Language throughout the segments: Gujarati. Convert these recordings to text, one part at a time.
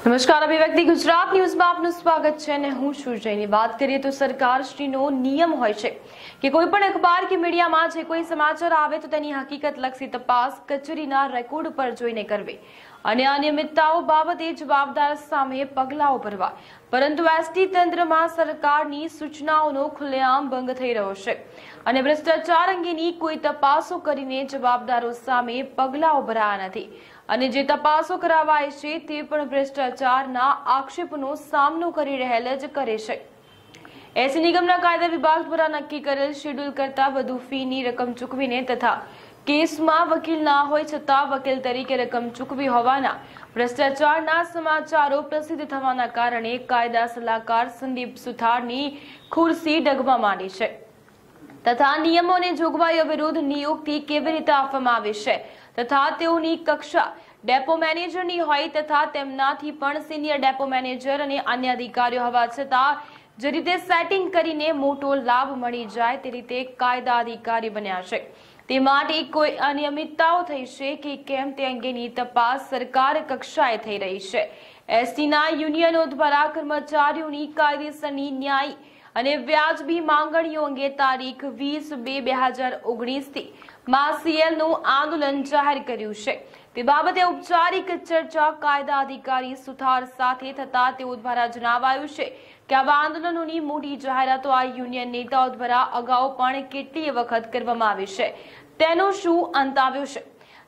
નમસ્કાર, અભિવ્યક્તિ ગુજરાત ન્યૂઝમાં આપનું સ્વાગત છે અને હું છું જયની. વાત કરીએ તો સરકારશ્રીનો નિયમ હોય છે કે કોઈ પણ અખબાર કે મીડિયામાં જે કોઈ સમાચાર આવે તો તેની હકીકત લક્ષી તપાસ કચેરીના રેકોર્ડ પર જોઈને કરવી. અને અનિયમિતતાઓ બાબતે જવાબદાર સામે પગલાઓ ભરવા. પરંતુ એસટી તંત્રમાં સરકારની સૂચનાઓનો ખુલ્લેઆમ ભંગ થઈ રહ્યો છે. અને ભ્રષ્ટાચાર અંગેની કોઈ તપાસો કરીને જવાબદારો સામે પગલાઓ ભરાયા નથી. અને જે તપાસો કરાવાય છે તે પણ ભ્રષ્ટાચારના આક્ષેપનો સામનો કરી રહેલ જ કરે છે. એસી નિગમના કાયદા વિભાગ દ્વારા નક્કી કરેલ શેડ્યુલ કરતા વધુ ફીની રકમ ચૂકવીને તથા કેસમાં વકીલ ના હોય છતાં વકીલ તરીકે રકમ ચૂકવી હોવાના ભ્રષ્ટાચારના સમાચારો પ્રસિદ્ધ થવાના કારણે કાયદા સલાહકાર સંદીપ સુથારની ખુરશી ડગવા માંડી છે. તથા નિયમો અને જોગવાઈઓ વિરુદ્ધ નિયુક્તિ કેવી રીતે આપવામાં આવી છે? તથા તેઓની કક્ષા ડેપો મેનેજરની હોય તથા તેમનાથી પણ સિનિયર ડેપો મેનેજર અને અન્ય અધિકારીઓ હોવા છતાં જે રીતે સેટિંગ કરીને મોટો લાભ મળી જાય તે રીતે કાયદા અધિકારી બન્યા છે. તે માટે કોઈ અનિયમિતતાઓ થઈ છે કે કેમ તે અંગેની તપાસ સરકાર કક્ષાએ થઈ રહી છે. એસટીના યુનિયનો દ્વારા કર્મચારીઓની કાયદેસરની ન્યાય અને વ્યાજબી માંગણીઓ અંગે તારીખ વીસ બે બે હજાર ઓગણીસથી માસીએલનું આંદોલન જાહેર કર્યું છે. તે બાબતે ઔપચારિક ચર્ચા કાયદા અધિકારી સુથાર સાથે થતા તેઓ દ્વારા જણાવાયું છે કે આવા આંદોલનોની મોટી જાહેરાતો આ યુનિયન નેતાઓ દ્વારા અગાઉ પણ કેટલીય વખત કરવામાં આવી છે. તેનો શું અંત આવ્યો છે?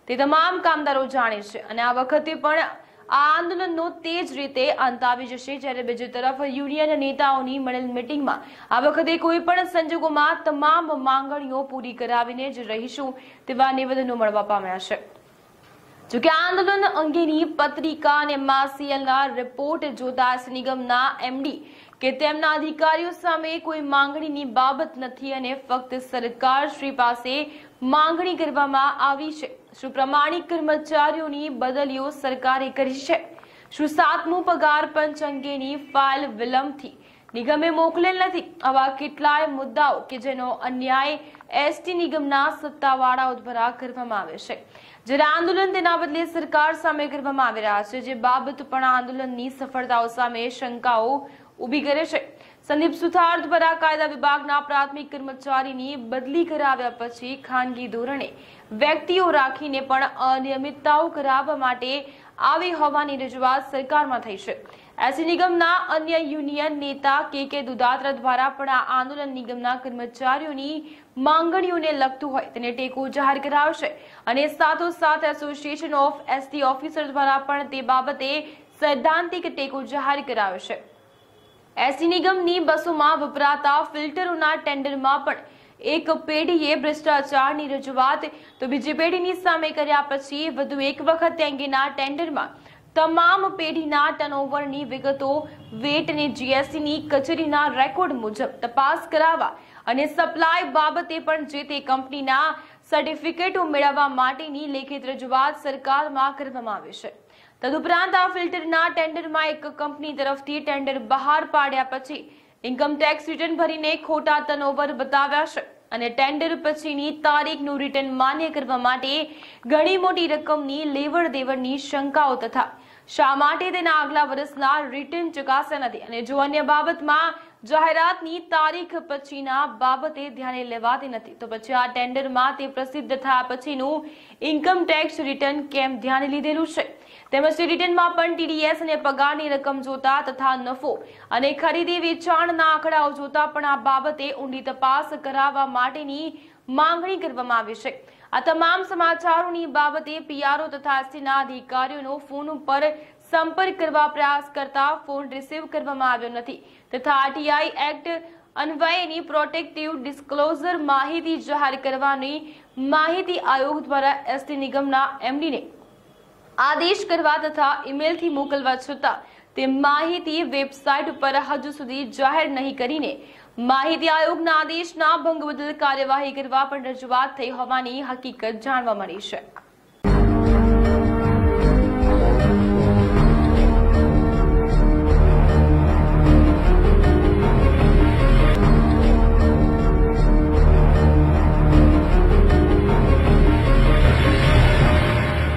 તે તમામ કામદારો જાણે છે અને આ વખતે પણ આ આંદોલનનો તે જ રીતે અંત આવી જશે જ્યારે બીજી તરફ યુનિયન નેતાઓની મળેલ મિટિંગમાં આ વખતે કોઈ પણ સંજોગોમાં તમામ માંગણીઓ પૂરી કરાવીને જ રહીશું તેવા નિવેદનો મળવા પામ્યા છે. જોકે આંદોલન અંગેની પત્રિકા અને માસીએલના રિપોર્ટ જોતા નિગમના એમડી કે તેમના અધિકારીઓ સામે કોઈ માંગણીની બાબત નથી અને ફક્ત સરકાર શ્રી પાસે માંગણી કરવામાં આવી છે. શું પ્રમાણિક કર્મચારીઓની બદલીઓ સરકારે કરી છે. શું સાતમું પગાર પંચ અંગેની ફાઇલ વિલંબથી. નિગમે મોકલેલ નથી. આવા કેટલાય મુદ્દાઓ કે જેનો અન્યાય એસટી નિગમના સત્તાવાળાઓ દ્વારા કરવામાં આવે છે. જ્યારે આંદોલન તેના બદલે સરકાર સામે કરવામાં આવી રહ્યા છે, જે બાબત પણ આંદોલનની સફળતાઓ સામે શંકાઓ ઊભી કરે છે. સંદીપ સુથાર દ્વારા કાયદા વિભાગના પ્રાથમિક કર્મચારીની બદલી કરાવ્યા પછી ખાનગી ધોરણે વ્યક્તિઓ રાખીને પણ અનિયમિતતાઓ કરાવવા માટે આવી હોવાની રજૂઆત સરકારમાં થઈ છે. એસી નિગમના અન્ય યુનિયન નેતા કે કે દુધાત્રા દ્વારા પણ આ આંદોલન નિગમના કર્મચારીઓની માંગણીઓને લગતું હોય તેને ટેકો જાહેર કરાવશે અને સાથોસાથ એસોસિએશન ઓફ એસટી ઓફિસર દ્વારા પણ તે બાબતે સૈદ્ધાંતિક ટેકો જાહેર કરાવશે. એસટી નિગમની બસોમાં વપરાતા ફિલ્ટરોના ટેન્ડરમાં પણ એક પેઢીએ ભ્રષ્ટાચારની રજૂઆત તો બીજી પેઢીની સામે કર્યા પછી વધુ એક વખત તે અંગેના ટેન્ડરમાં તમામ પેઢીના ટર્નઓવરની વિગતો વેટ અને જીએસટીની કચેરીના રેકોર્ડ મુજબ તપાસ કરાવવા અને સપ્લાય બાબતે પણ જે તે કંપનીના સર્ટિફિકેટો મેળવવા માટેની લેખિત રજૂઆત સરકારમાં કરવામાં આવી છે. તદુપરાંત આ ફિલ્ટરના ટેન્ડરમાં એક કંપની તરફથી ટેન્ડર બહાર પાડ્યા પછી ઇન્કમટેક્સ રિટર્ન ભરીને ખોટા ટર્નઓવર બતાવ્યા છે. અને ટેન્ડર પછીની તારીખનું રિટર્ન માન્ય કરવા માટે ઘણી મોટી રકમની લેવડ દેવડની શંકાઓ તથા શા માટે તેના આગલા વર્ષના રિટર્ન ચકાસ્યા નથી? અને જો અન્ય બાબતમાં જાહેરાતની તારીખ પછીના બાબતે ધ્યાને લેવાતી નથી. તો પછી આ ટેન્ડરમાં તે પ્રસિદ્ધ થયા પછીનું ઇન્કમ રિટર્ન કેમ ધ્યાને લીધેલું છે? તેમજ રિટર્નમાં પણ ટીડીએસ અને પગારની રકમ જોતા તથા નફો અને ખરીદી વેચાણના આંકડાઓ જોતા પણ આ બાબતે ઊંડી તપાસ કરાવવા માટેની માંગણી કરવામાં આવી છે. આ તમામ સમાચારોની બાબતે પીઆરઓ તથા એસટીના અધિકારીઓનો ફોન ઉપર સંપર્ક કરવા પ્રયાસ કરતા ફોન રિસીવ કરવામાં આવ્યો નથી. તથા આરટીઆઈ એક્ટ અન્વયેની પ્રોટેક્ટિવ ડિસ્ક્લોઝર માહિતી જાહેર કરવાની માહિતી આયોગ દ્વારા એસટી નિગમના એમડીને આદેશ કરવા તથા ઈમેલથી મોકલવા છતાં તે માહિતી વેબસાઇટ ઉપર હજુ સુધી જાહેર નહીં કરીને માહિતી આયોગના આદેશના ભંગ બદલ કાર્યવાહી કરવા પણ રજૂઆત થઈ હોવાની હકીકત જાણવા મળી છે.